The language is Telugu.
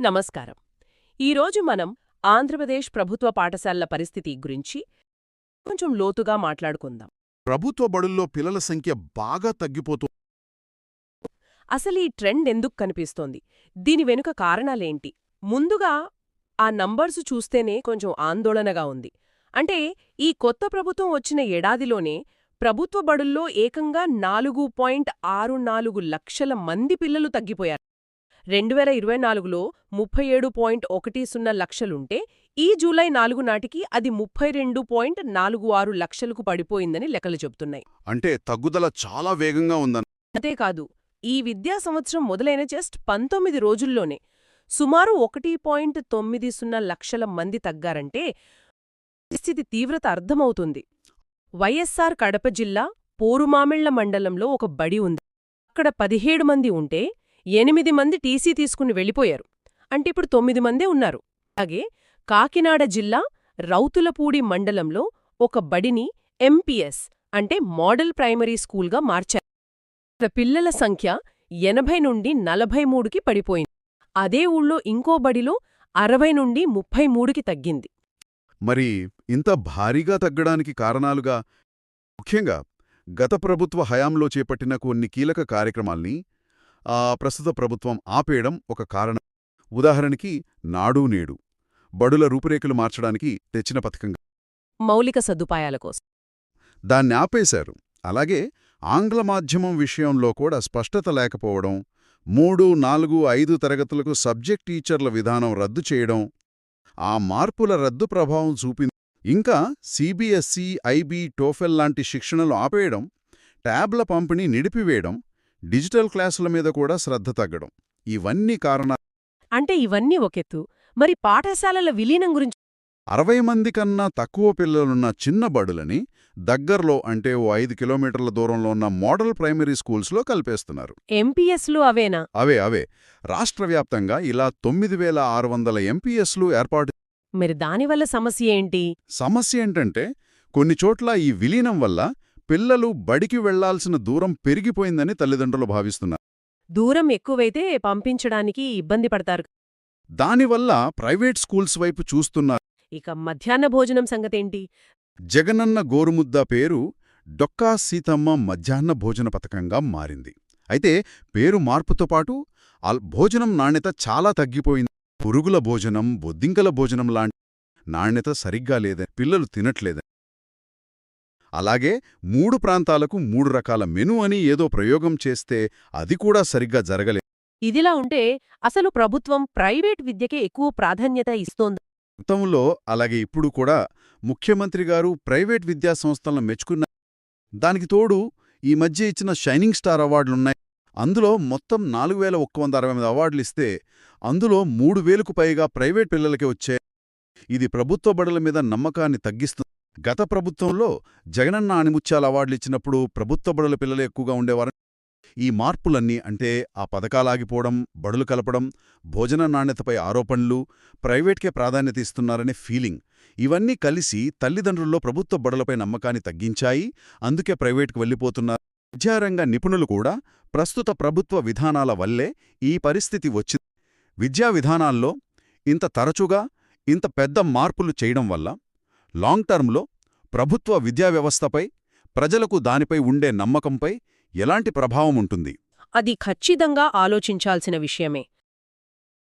నమస్కారం. ఈరోజు మనం ఆంధ్రప్రదేశ్ ప్రభుత్వ పాఠశాలల పరిస్థితి గురించి కొంచెం లోతుగా మాట్లాడుకుందాం. ప్రభుత్వ బడుల్లో పిల్లల సంఖ్య బాగా తగ్గిపోతూ అసలు ఈ ట్రెండ్ ఎందుకు కనిపిస్తోంది? దీని వెనుక కారణాలేంటి? ముందుగా ఆ నంబర్సు చూస్తేనే కొంచెం ఆందోళనగా ఉంది. అంటే ఈ కొత్త ప్రభుత్వం వచ్చిన ఏడాదిలోనే ప్రభుత్వ బడుల్లో ఏకంగా నాలుగు పాయింట్ ఆరు నాలుగు లక్షల మంది పిల్లలు తగ్గిపోయారు. రెండు వేల ఇరవై నాలుగులో ముప్పై ఏడు పాయింట్ ఒకటి సున్నా లక్షలుంటే ఈ జూలై నాలుగు నాటికి అది ముప్పై రెండు పాయింట్ నాలుగు ఆరు లక్షలకు పడిపోయిందని లెక్కలు చెబుతున్నాయి. అంటే తగ్గుదల చాలా వేగంగా ఉందన్న అంతేకాదు ఈ విద్యా సంవత్సరం మొదలైన జస్ట్ పంతొమ్మిది రోజుల్లోనే సుమారు ఒకటి పాయింట్ తొమ్మిది సున్నా లక్షల మంది తగ్గారంటే పరిస్థితి తీవ్రత అర్థమవుతుంది. వైఎస్సార్ కడప జిల్లా పోరుమామిళ్ళ మండలంలో ఒక బడి ఉంది. అక్కడ పదిహేడు మంది ఉంటే ఎనిమిది మంది టీసీ తీసుకుని వెళ్ళిపోయారు. అంటే ఇప్పుడు తొమ్మిది మందే ఉన్నారు. అలాగే కాకినాడ జిల్లా రౌతులపూడి మండలంలో ఒక బడిని ఎంపీఎస్ అంటే మోడల్ ప్రైమరీ స్కూల్గా మార్చారు. పిల్లల సంఖ్య ఎనభై నుండి నలభై మూడుకి పడిపోయింది. అదే ఊళ్ళో ఇంకో బడిలో అరవై నుండి ముప్పై మూడుకి తగ్గింది. మరి ఇంత భారీగా తగ్గడానికి కారణాలుగా ముఖ్యంగా గత ప్రభుత్వ హయాంలో చేపట్టిన కొన్ని కీలక కార్యక్రమాల్ని ప్రస్తుత ప్రభుత్వం ఆపేయడం ఒక కారణం. ఉదాహరణకి నాడు నేడు. బడుల రూపురేఖలు మార్చడానికి తెచ్చిన పథకంగా మౌలిక సదుపాయాల కోసం. దాన్ని ఆపేశారు. అలాగే ఆంగ్ల మాధ్యమం విషయంలో కూడా స్పష్టత లేకపోవడం మూడు నాలుగు ఐదు తరగతులకు సబ్జెక్ట్ టీచర్ల విధానం రద్దు చేయడం ఆ మార్పుల రద్దు ప్రభావం చూపింది ఇంకా సిబిఎస్ఈ ఐబీ టోఫెల్ లాంటి శిక్షణలు ఆపేయడం ట్యాబ్ల పంపిణీ నిడిపివేయడం డిజిటల్ క్లాసుల మీద కూడా శ్రద్ధ తగ్గడం. ఇవన్నీ కారణాలు అంటే ఇవన్నీ ఒకెత్తు మరి పాఠశాలల విలీనం గురించి అరవై మంది కన్నా తక్కువ పిల్లలున్న చిన్న బడులని దగ్గర్లో అంటే ఓ ఐదు కిలోమీటర్ల దూరంలో ఉన్న మోడల్ ప్రైమరీ స్కూల్స్లో కలిపేస్తున్నారు. ఎంపీఎస్లు అవేనా? అవే అవే. రాష్ట్రవ్యాప్తంగా ఇలా తొమ్మిది వేల ఆరు వందల ఎంపీఎస్లు ఏర్పాటు మరి దానివల్ల సమస్య ఏంటి? సమస్య ఏంటంటే కొన్ని చోట్ల ఈ విలీనం వల్ల పిల్లలు బడికి వెళ్ళాల్సిన దూరం పెరిగిపోయిందని తల్లిదండ్రులు భావిస్తున్నారు. దూరం ఎక్కువైతే పంపించడానికి ఇబ్బంది పడతారు. దానివల్ల ప్రైవేట్ స్కూల్స్ వైపు చూస్తున్నారు. ఇక మధ్యాహ్న భోజనం సంగతేంటి? జగనన్న గోరుముద్ద పేరు డొక్కా సీతమ్మ మధ్యాహ్న భోజన పథకంగా మారింది. అయితే పేరు మార్పుతో పాటు భోజనం నాణ్యత చాలా తగ్గిపోయింది. పురుగుల భోజనం బొద్దింకల భోజనం లాంటి నాణ్యత సరిగ్గా లేదని పిల్లలు తినట్లేదని అలాగే మూడు ప్రాంతాలకు మూడు రకాల మెను అని ఏదో ప్రయోగం చేస్తే అది కూడా సరిగ్గా జరగలేదు ఇదిలా ఉంటే అసలు ప్రభుత్వం ప్రైవేట్ విద్యకే ఎక్కువ ప్రాధాన్యత ఇస్తోంది. గతంలో అలాగే ఇప్పుడు కూడా ముఖ్యమంత్రి గారు ప్రైవేట్ విద్యా సంస్థలను మెచ్చుకున్న దానికి తోడు ఈ మధ్య ఇచ్చిన షైనింగ్ స్టార్ అవార్డులున్నాయి. అందులో మొత్తం నాలుగు వేల ఒక్క వంద అరవై ఎనిమిది అవార్డులు ఇస్తే అందులో మూడు వేలకు పైగా ప్రైవేట్ పిల్లలకి వచ్చాయి. ఇది ప్రభుత్వ బడుల మీద నమ్మకాన్ని తగ్గిస్తుంది గత ప్రభుత్వంలో జగనన్న ఆణిముత్యాల అవార్డులిచ్చినప్పుడు ప్రభుత్వ బడుల పిల్లలు ఎక్కువగా ఉండేవారు. ఈ మార్పులన్నీ అంటే ఆ పథకాలాగిపోవడం బడులు కలపడం భోజన నాణ్యతపై ఆరోపణలు ప్రైవేట్కే ప్రాధాన్యత ఇస్తున్నారనే ఫీలింగ్ ఇవన్నీ కలిసి తల్లిదండ్రుల్లో ప్రభుత్వ బడులపై నమ్మకాన్ని తగ్గించాయి. అందుకే ప్రైవేట్కు వెళ్ళిపోతున్నారు. విద్యారంగ నిపుణులు కూడా ప్రస్తుత ప్రభుత్వ విధానాల వల్లే ఈ పరిస్థితి వచ్చింది. విద్యా విధానాల్లో ఇంత తరచుగా ఇంత పెద్ద మార్పులు చేయడం వల్ల లాంగ్ టర్మ్లో ప్రభుత్వ విద్యా వ్యవస్థపై ప్రజలకు దానిపై ఉండే నమ్మకంపై ఎలాంటి ప్రభావం ఉంటుంది? అది ఖచ్చితంగా ఆలోచించాల్సిన విషయమే.